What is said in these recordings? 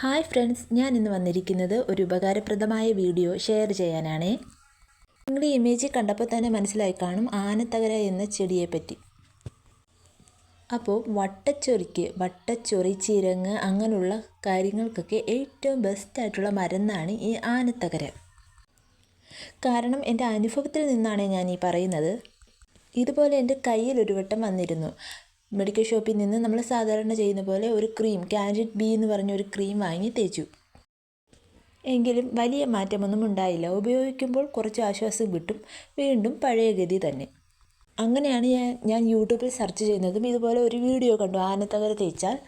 Hi friends ഞാൻ ഇന്ന് വന്നിരിക്കുന്നത് ഒരു ഉപകാരപ്രദമായ വീഡിയോ ഷെയർ ചെയ്യാനാണ്. നിങ്ങൾ ഈ ഇമേജ് കണ്ടപ്പോൾ തന്നെ മനസ്സിലായി കാണും ആനത്തകര എന്ന ചെടിയെപ്പറ്റി. അപ്പോൾ വട്ടച്ചൊറിക്ക് വട്ടച്ചൊറി ചിരങ്ങ് അങ്ങനെയുള്ള കാര്യങ്ങൾക്കൊക്കെ ഏറ്റവും ബെസ്റ്റായിട്ടുള്ള മരുന്നാണ് ഈ ആനത്തകര. കാരണം എന്റെ അനുഭവത്തിൽ നിന്നാണ് ഞാൻ ഈ പറയുന്നത്. ഇതുപോലെ എന്റെ കയ്യിൽ ഒരു വട്ടം വന്നിരുന്നു. മെഡിക്കൽ ഷോപ്പിൽ നിന്ന് നമ്മൾ സാധാരണ ചെയ്യുന്ന പോലെ ഒരു ക്രീം കാൻഡിഡ് ബി എന്ന് പറഞ്ഞ ഒരു ക്രീം വാങ്ങി തേച്ചു. എങ്കിലും വലിയ മാറ്റമൊന്നും ഉണ്ടായില്ല. ഉപയോഗിക്കുമ്പോൾ കുറച്ച് ആശ്വാസം കിട്ടും. വീണ്ടും പഴയ ഗതി തന്നെ. അങ്ങനെയാണ് ഞാൻ ഞാൻ യൂട്യൂബിൽ സെർച്ച് ചെയ്യുന്നതും ഇതുപോലെ ഒരു വീഡിയോ കണ്ടു. ആനത്തകര തേച്ചാൽ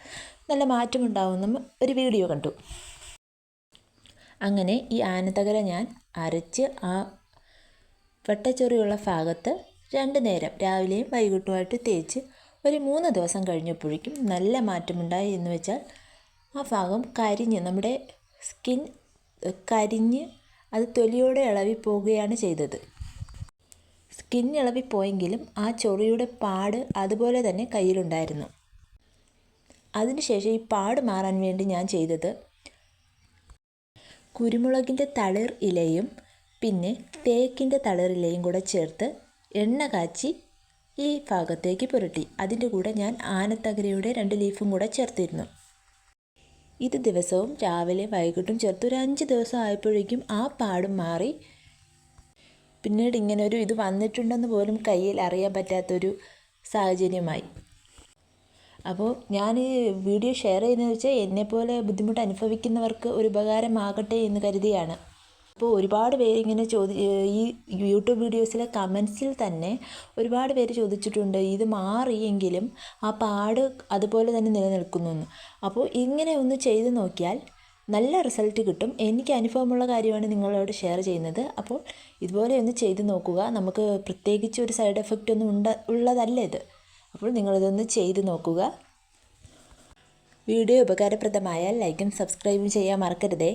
നല്ല മാറ്റമുണ്ടാവുമെന്നും ഒരു വീഡിയോ കണ്ടു. അങ്ങനെ ഈ ആനത്തകര ഞാൻ അരച്ച് ആ വെട്ടച്ചൊറിയുള്ള ഭാഗത്ത് രണ്ട് നേരം രാവിലെയും വൈകിട്ടുമായിട്ട് തേച്ച് ഒരു മൂന്ന് ദിവസം കഴിഞ്ഞപ്പോഴേക്കും നല്ല മാറ്റമുണ്ടായി എന്ന് വെച്ചാൽ ആ ഭാഗം കരിഞ്ഞ് നമ്മുടെ സ്കിൻ കരിഞ്ഞ് അത് തൊലിയോടെ ഇളവി പോവുകയാണ് ചെയ്തത്. സ്കിൻ ഇളവി പോയെങ്കിലും ആ ചൊറിയുടെ പാട് അതുപോലെ തന്നെ കയ്യിലുണ്ടായിരുന്നു. അതിനുശേഷം ഈ പാട് മാറാൻ വേണ്ടി ഞാൻ ചെയ്തത് കുരുമുളകിന്റെ തളിർ ഇലയും പിന്നെ തേക്കിന്റെ തളിർ ഇലയും കൂടെ ചേർത്ത് എണ്ണ കാച്ചി ഈ ഭാഗത്തേക്ക് പുരട്ടി. അതിന്റെ കൂടെ ഞാൻ ആനത്തകരയുടെ രണ്ട് ലീഫും കൂടെ ചേർത്തിരുന്നു. ഇത് ദിവസവും രാവിലെ വൈകിട്ടും ചേർത്ത്. ഒരു അഞ്ച് ദിവസം ആയപ്പോഴേക്കും ആ പാടും മാറി. പിന്നീട് ഇങ്ങനെ ഒരു ഇത് വന്നിട്ടുണ്ടെന്ന് പോലും കയ്യിൽ അറിയാൻ പറ്റാത്തൊരു സാഹചര്യമായി. അപ്പോൾ ഞാൻ ഈ വീഡിയോ ഷെയർ ചെയ്യുന്നത് വെച്ചാൽ എന്നെപ്പോലെ ബുദ്ധിമുട്ട് അനുഭവിക്കുന്നവർക്ക് ഒരു ഉപകാരമാകട്ടെ എന്ന് കരുതിയാണ്. അപ്പോൾ ഒരുപാട് പേര് ഇങ്ങനെ ചോദി ഈ യൂട്യൂബ് വീഡിയോസിലെ കമൻസിൽ തന്നെ ഒരുപാട് പേര് ചോദിച്ചിട്ടുണ്ട് ഇത് മാറിയെങ്കിലും ആ പാട് അതുപോലെ തന്നെ നിലനിൽക്കുന്നു എന്ന്. അപ്പോൾ ഇങ്ങനെ ഒന്ന് ചെയ്ത് നോക്കിയാൽ നല്ല റിസൾട്ട് കിട്ടും. എനിക്ക് അനുഭവമുള്ള കാര്യമാണ് നിങ്ങളോട് ഷെയർ ചെയ്യുന്നത്. അപ്പോൾ ഇതുപോലെ ഒന്ന് ചെയ്ത് നോക്കുക. നമുക്ക് പ്രത്യേകിച്ച് ഒരു സൈഡ് എഫക്റ്റ് ഒന്നും ഉണ്ട ഉള്ളതല്ല ഇത്. അപ്പോൾ നിങ്ങളിതൊന്ന് ചെയ്ത് നോക്കുക. വീഡിയോ ഉപകാരപ്രദമായാൽ ലൈക്കും സബ്സ്ക്രൈബും ചെയ്യാൻ മറക്കരുതേ.